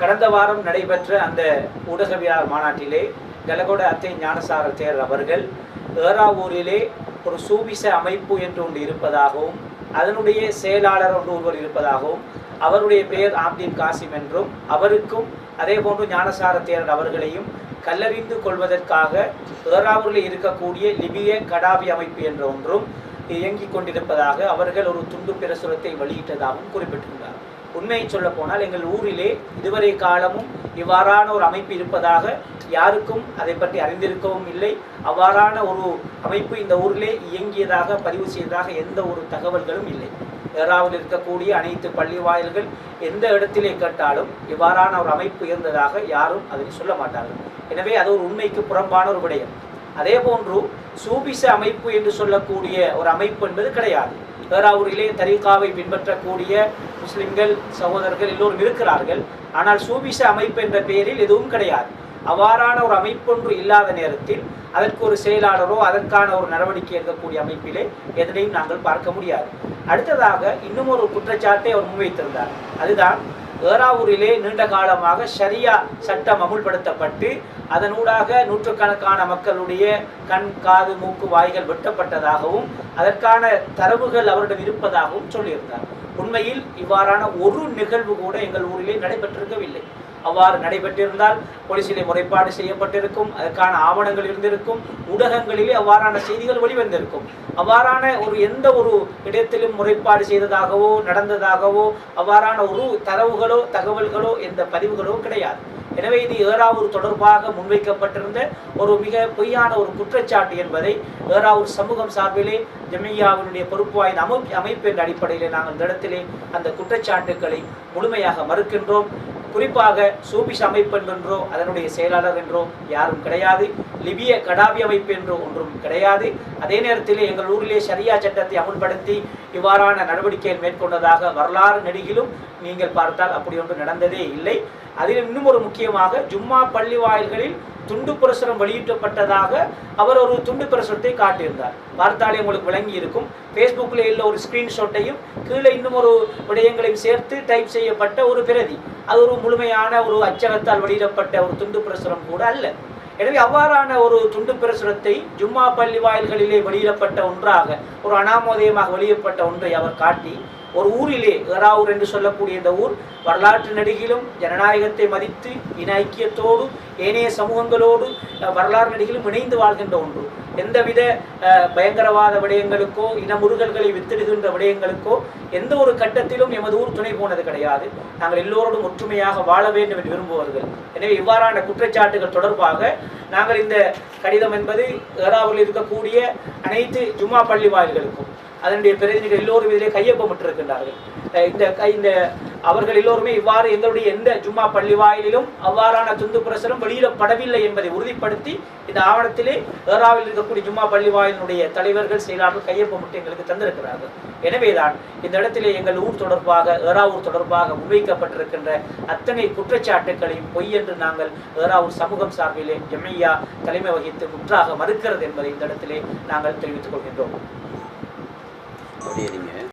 கடந்த வாரம் நடைபெற்ற அந்த ஊடகவியலாளர் மாநாட்டிலே கலகோட அத்தை ஞானசார தேரர் அவர்கள் ஏறாவூரிலே ஒரு சூபிச அமைப்பு என்று ஒன்று இருப்பதாகவும் அதனுடைய செயலாளர் ஒன்று ஒருவர் இருப்பதாகவும் அவருடைய பெயர் ஆப்தீன் காசிம் என்றும் அவருக்கும் அதே போன்று ஞானசார தேரர் அவர்களையும் கல்லறிந்து கொள்வதற்காக ஏறாவூரில் இருக்கக்கூடிய லிபிய கடாபி அமைப்பு என்ற ஒன்றும் இயங்கிக் கொண்டிருப்பதாக அவர்கள் ஒரு துண்டு பிரசுரத்தை வெளியிட்டதாகவும் குறிப்பிட்டிருந்தார். உண்மையை சொல்ல போனால் எங்கள் ஊரிலே இதுவரை காலமும் இவ்வாறான ஒரு அமைப்பு இருப்பதாக யாருக்கும் அதை பற்றி அறிந்திருக்கவும் இல்லை. அவ்வாறான ஒரு அமைப்பு இந்த ஊரிலே இயங்கியதாக பதிவு செய்ததாக எந்த ஒரு தகவல்களும் இல்லை. ஏறாவில் இருக்கக்கூடிய அனைத்து பள்ளி வாயில்கள் எந்த இடத்திலே கேட்டாலும் இவ்வாறான ஒரு அமைப்பு இருந்ததாக யாரும் அதனை சொல்ல மாட்டார்கள். எனவே அது ஒரு உண்மைக்கு புறம்பான ஒரு விடயம். அதே போன்று சூபிச அமைப்பு என்று சொல்லக்கூடிய ஒரு அமைப்பு என்பது கிடையாது. பேராவூரிலே தரீகாவை பின்பற்றக்கூடிய முஸ்லிம்கள் சகோதரர்கள் எல்லோரும் இருக்கிறார்கள். ஆனால் சூபிச அமைப்பு என்ற பெயரில் எதுவும் கிடையாது. அவ்வாறான ஒரு அமைப்பொன்று இல்லாத நேரத்தில் அதற்கு ஒரு செயலாளரோ அதற்கான ஒரு நடவடிக்கை எடுக்கக்கூடிய அமைப்பிலே எதனையும் நாங்கள் பார்க்க முடியாது. அடுத்ததாக இன்னும் ஒரு குற்றச்சாட்டை அவர் முன்வைத்திருந்தார். அதுதான் ஏறாவூரிலே நீண்ட காலமாக ஷரியா சட்டம் அமுல்படுத்தப்பட்டு அதனூடாக நூற்றுக்கணக்கான மக்களுடைய கண் காது மூக்கு வாய்கள் வெட்டப்பட்டதாகவும் அதற்கான தரவுகள் அவரிடம் இருப்பதாகவும் சொல்லியிருந்தார். உண்மையில் இவ்வாறான ஒரு நிகழ்வு கூட எங்கள் ஊரிலே நடைபெற்றிருக்கவில்லை. அவ்வாறு நடைபெற்றிருந்தால் போலீசிலே முறைப்பாடு செய்யப்பட்டிருக்கும் அதற்கான ஆவணங்கள் இருந்திருக்கும் ஊடகங்களிலே அவ்வாறான செய்திகள் வெளிவந்திருக்கும். அவ்வாறான ஒரு எந்த ஒரு இடத்திலும் முறைப்பாடு செய்ததாகவோ நடந்ததாகவோ அவ்வாறான ஒரு தரவுகளோ தகவல்களோ எந்த பதிவுகளோ கிடையாது. எனவே இது ஏறாவூர் தொடர்பாக முன்வைக்கப்பட்டிருந்த ஒரு மிக பொய்யான ஒரு குற்றச்சாட்டு என்பதை ஏறாவூர் சமூகம் சார்பிலே ஜமையாவினுடைய பொறுப்பு வாய்ந்த அமை அமைப்பு என்ற அடிப்படையிலே நாங்கள் இந்த இடத்திலே அந்த குற்றச்சாட்டுக்களை முழுமையாக மறுக்கின்றோம். குறிப்பாக சூபிஷ் அமைப்பு என்றோ அதனுடைய செயலாளர் என்றோ யாரும் கிடையாது. லிபிய கடாபி அமைப்பு என்றோ ஒன்றும் கிடையாது. அதே நேரத்திலே எங்கள் ஊரிலே சரியா சட்டத்தை அமுல்படுத்தி இவ்வாறான நடவடிக்கைகள் மேற்கொண்டதாக வரலாறு நெடுகிலும் நீங்கள் பார்த்தால் அப்படி ஒன்று நடந்ததே இல்லை. அதில் இன்னும் ஒரு முக்கியமாக ஜும்மா பள்ளி வாயில்களில் துண்டு பிரசுரம் வெளியிட்டப்பட்டதாக அவர் ஒரு துண்டு பிரசுரத்தை காட்டியிருந்தார். பார்த்தாலே உங்களுக்கு விளங்கி இருக்கும். ஃபேஸ்புக்கில் உள்ள ஒரு ஸ்க்ரீன்ஷாட்டையும் கீழே இன்னும் ஒரு விடயங்களையும் சேர்த்து டைப் செய்யப்பட்ட ஒரு பிரதி. அது ஒரு முழுமையான ஒரு அச்சகத்தால் வெளியிடப்பட்ட ஒரு துண்டு பிரசுரம் கூட அல்ல. எனவே அவ்வாறான ஒரு துண்டு பிரசுரத்தை ஜும்மா பள்ளி வாயில்களிலே வெளியிடப்பட்ட ஒன்றாக ஒரு அனாமோதயமாக வெளியிடப்பட்ட ஒன்றை அவர் காட்டி ஒரு ஊரிலே ஏறாவூர் என்று சொல்லக்கூடிய இந்த ஊர் வரலாற்று நடிகிலும் ஜனநாயகத்தை மதித்து இன ஐக்கியத்தோடு ஏனைய சமூகங்களோடு வரலாறு நடிகிலும் இணைந்து வாழ்கின்ற ஒன்று. எந்தவித பயங்கரவாத விடயங்களுக்கோ இனமுறுகல்களை வித்திடுகின்ற விடயங்களுக்கோ எந்த ஒரு கட்டத்திலும் எமது ஊர் துணை போனது கிடையாது. நாங்கள் எல்லோரோடும் ஒற்றுமையாக வாழ வேண்டும் என்று விரும்புவார்கள். எனவே இவ்வாறான குற்றச்சாட்டுகள் தொடர்பாக நாங்கள் இந்த கடிதம் என்பது ஏறாவில் இருக்கக்கூடிய அனைத்து ஜும்மா பள்ளி வாயில்களுக்கும் அதனுடைய பிரதிநிதிகள் எல்லோரும் இதிலே கையொப்பமிட்டிருக்கின்றார்கள். இந்த கை- இந்த அவர்கள் எல்லோருமே இவ்வாறு எங்களுடைய எந்த ஜும்மா பள்ளி வாயிலும் அவ்வாறான துண்டு வெளியில வெளியிடப்படவில்லை என்பதை உறுதிப்படுத்தி இந்த ஆவணத்திலே ஏறாவில் இருக்கக்கூடிய ஜும்மா பள்ளி வாயிலினுடைய தலைவர்கள் செயலாளர்கள் கையொப்பமிட்டு எங்களுக்கு தந்திருக்கிறார்கள். எனவேதான் இந்த இடத்திலே எங்கள் ஊர் தொடர்பாக ஏராவூர் தொடர்பாக முன்வைக்கப்பட்டிருக்கின்ற அத்தனை குற்றச்சாட்டுகளையும் பொய் என்று நாங்கள் ஏராவூர் சமூகம் சார்பிலே ஜமையா தலைமை வகித்து முற்றாக மறுக்கிறது என்பதை இந்த இடத்திலே நாங்கள் தெரிவித்துக் கொள்கின்றோம். கொடி எறிங்க